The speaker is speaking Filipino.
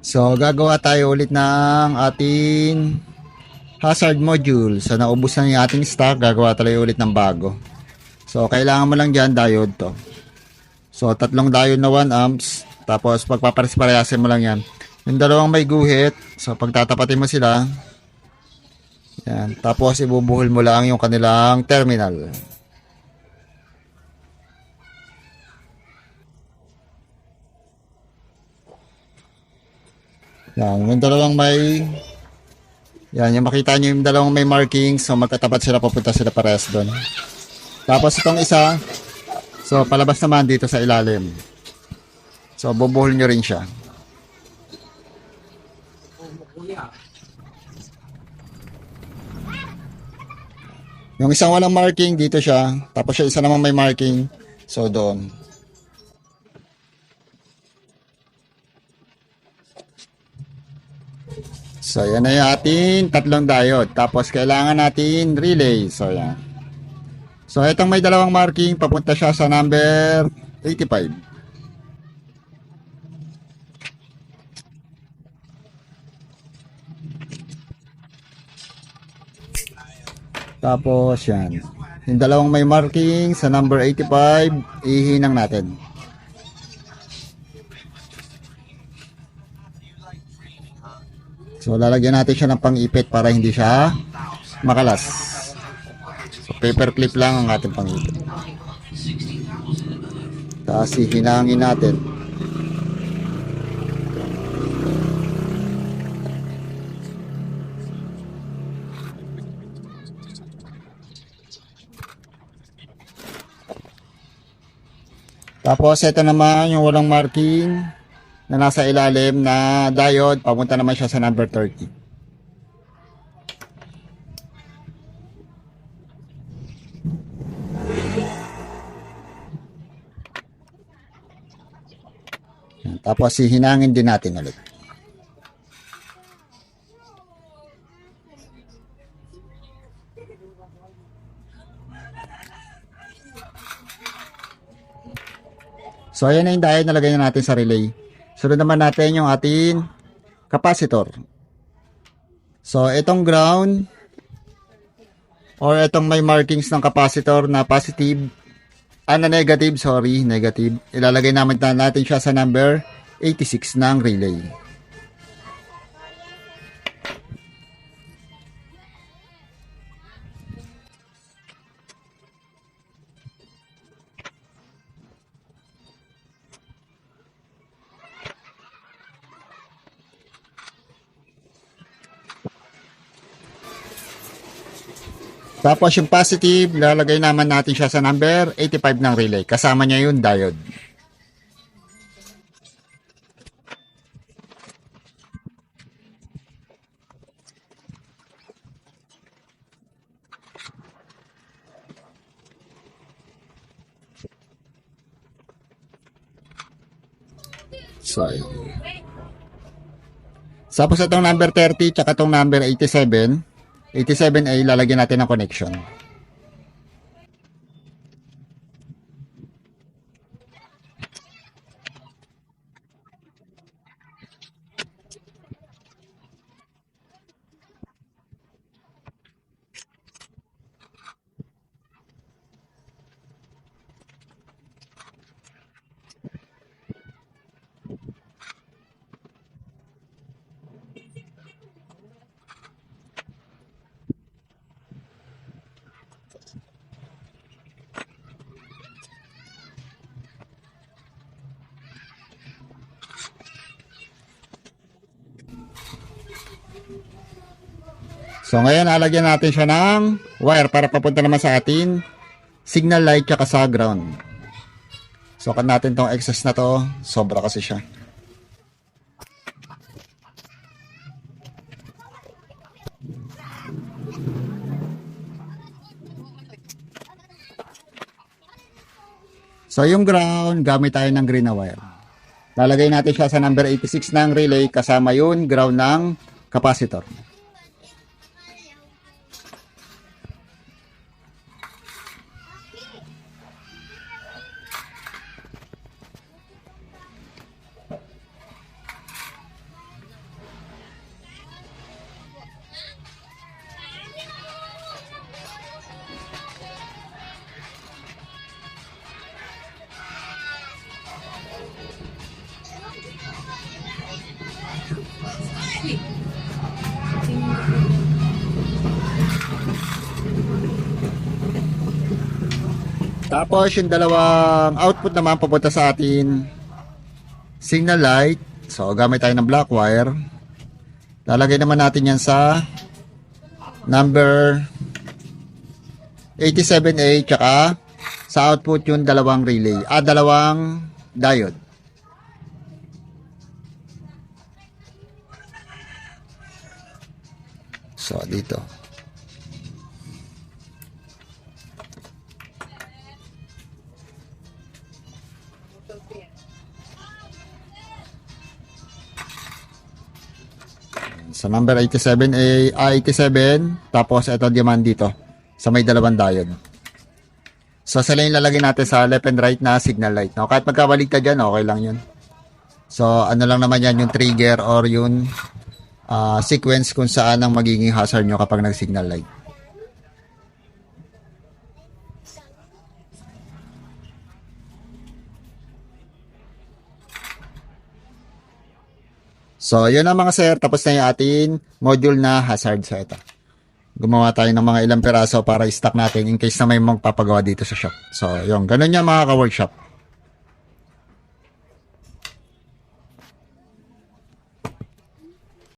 So, gagawa tayo ulit ng ating hazard module. So, naubos na yung ating stock. Gagawa tayo ulit ng bago. So, kailangan mo lang dyan diode to. So, tatlong diode na 1 amps. Tapos, pagpapares-parehasin mo lang yan. Yung dalawang may guhit. So, pagtatapatin mo sila. Yan. Tapos, ibubuhol mo lang yung kanilang terminal. Yan, yung dalawang may yan, yung makita nyo yung dalawang may markings, so magkatapat sila, papunta sila parehas doon. Tapos itong isa, so palabas naman dito sa ilalim. So bubuhol nyo rin siya. Yung isang walang marking, dito siya. Tapos yung isa naman may marking, so doon. So, yan na yung ating tatlong diode. Tapos, kailangan natin relay. So, yan. So, itong may dalawang marking, papunta siya sa number 85. Tapos, yan. Yung dalawang may marking sa number 85, ihinang natin. So, lalagyan natin siya ng pang-ipit para hindi siya makalas. So, paper clip lang ang ating pang-ipit. Tapos, hihinangin natin. Tapos, ito naman yung walang marking na nasa ilalim na diode, papunta naman siya sa number 30. Yan, Tapos hihinangin din natin ulit. So ayan na yung diode na lagay na natin sa relay. Sunod naman natin yung ating capacitor. So, itong ground or itong may markings ng capacitor na positive, ah, na negative, sorry, negative. Ilalagay naman na natin siya sa number 86 ng relay. Tapos yung positive, lalagay naman natin siya sa number 85 ng relay. Kasama niya yung diode. So, ayun. Tapos itong number 30 tsaka itong number 87, 87A lalagyan natin ng connection. So ngayon lalagyan natin siya ng wire para papunta naman sa atin signal light tsaka sa ground. So kan natin tong excess na to, sobra kasi siya. So yung ground, gamit tayo ng green na wire. Lalagay natin siya sa number 86 ng relay kasama yun ground ng capacitor. Tapos yung dalawang output naman papunta sa atin signal light. So gamit tayo ng black wire. Lalagay naman natin yan sa number 87A tsaka sa output yung dalawang relay. Ah, dalawang diode. So dito. Sa number 87A, ah, 87, tapos ito diamond dito sa may dalawang diode. So sila yung lalagay natin sa left and right na signal light. No? Kahit magkabalik ka dyan, okay lang yun. So ano lang naman yan yung trigger or yung ah, sequence kung saan ang magiging hazard nyo kapag nag-signal light. So, yun ang mga sir. Tapos na yung ating module na hazard ito. Gumawa tayo ng mga ilang peraso para i-stock natin in case na may magpapagawa dito sa shop. So, yun. Ganun yan mga ka-workshop.